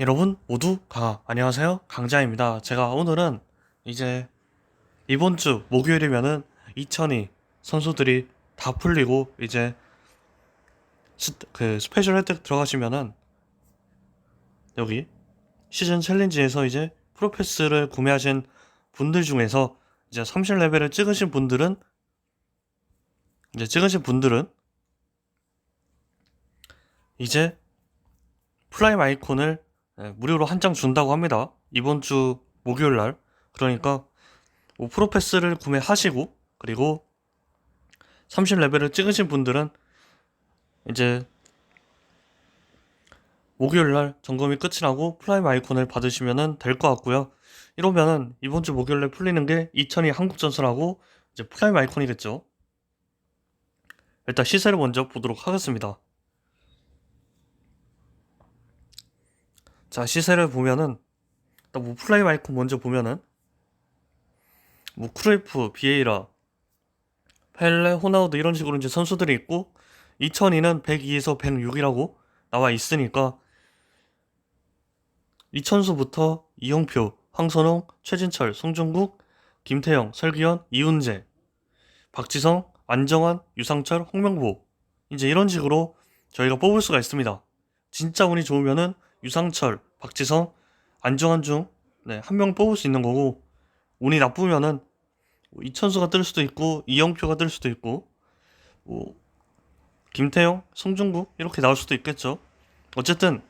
여러분 모두 가 안녕하세요. 강자입니다. 제가 오늘은 이제 이번 주 목요일이면은 2002 선수들이 다 풀리고 이제 스, 그 스페셜 혜택 들어가시면은 여기 시즌 챌린지에서 이제 프로패스를 구매하신 분들 중에서 이제 30레벨을 찍으신 분들은 이제 찍으신 분들은 이제 플라임 아이콘을 예, 무료로 한 장 준다고 합니다. 이번 주 목요일 날. 그러니까 뭐 프로패스를 구매하시고 그리고 30레벨을 찍으신 분들은 이제 목요일 날 점검이 끝이 나고 플라임 아이콘을 받으시면 될 것 같고요. 이러면은 이번 주 목요일 날 풀리는 게 2002 한국전설하고 이제 플라임 아이콘이겠죠. 일단 시세를 먼저 보도록 하겠습니다. 자 시세를 보면은 일단 뭐 플라임 아이콘 먼저 보면은 뭐 크루이프, 비에이라, 펠레, 호나우드 이런 식으로 이제 선수들이 있고 2002는 102에서 106이라고 나와 있으니까 이천수부터 이용표, 황선홍, 최진철, 송중국, 김태형, 설기현, 이훈재, 박지성, 안정환, 유상철, 홍명보 이제 이런 식으로 저희가 뽑을 수가 있습니다. 진짜 운이 좋으면은 유상철, 박지성, 안정환 중 네, 한 명 뽑을 수 있는 거고 운이 나쁘면은 뭐 이천수가 뜰 수도 있고 이영표가 뜰 수도 있고 뭐 김태형, 송중국 이렇게 나올 수도 있겠죠. 어쨌든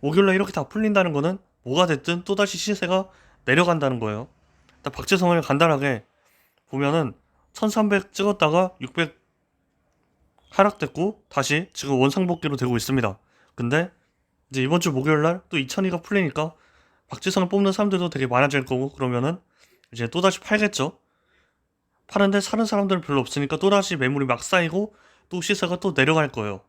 목요일날 이렇게 다 풀린다는 거는 뭐가 됐든 또다시 시세가 내려간다는 거예요. 일단 박지성을 간단하게 보면은 1300 찍었다가 600 하락됐고 다시 지금 원상복귀로 되고 있습니다. 근데 이제 이번 주 목요일 날또 2002가 풀리니까 박지성을 뽑는 사람들도 되게 많아질 거고 그러면은 이제 또다시 팔겠죠. 파는데 사는 사람들은 별로 없으니까 또다시 매물이 막 쌓이고 또 시세가 또 내려갈 거예요.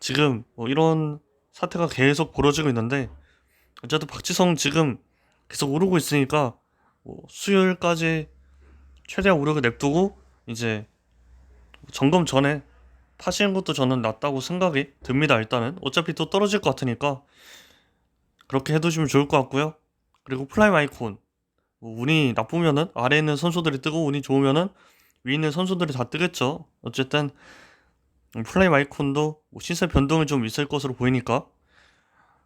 지금 뭐 이런 사태가 계속 벌어지고 있는데 어쨌든 박지성 지금 계속 오르고 있으니까 뭐 수요일까지 최대한 오르게 냅두고 이제 점검 전에 파시는 것도 저는 낫다고 생각이 듭니다. 일단은 어차피 또 떨어질 것 같으니까 그렇게 해두시면 좋을 것 같고요. 그리고 플라임 아이콘 뭐 운이 나쁘면은 아래에 있는 선수들이 뜨고 운이 좋으면은 위에 있는 선수들이 다 뜨겠죠. 어쨌든 플라임 아이콘도 뭐 시세 변동이 좀 있을 것으로 보이니까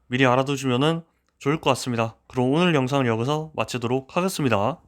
미리 알아두시면은 좋을 것 같습니다. 그럼 오늘 영상을 여기서 마치도록 하겠습니다.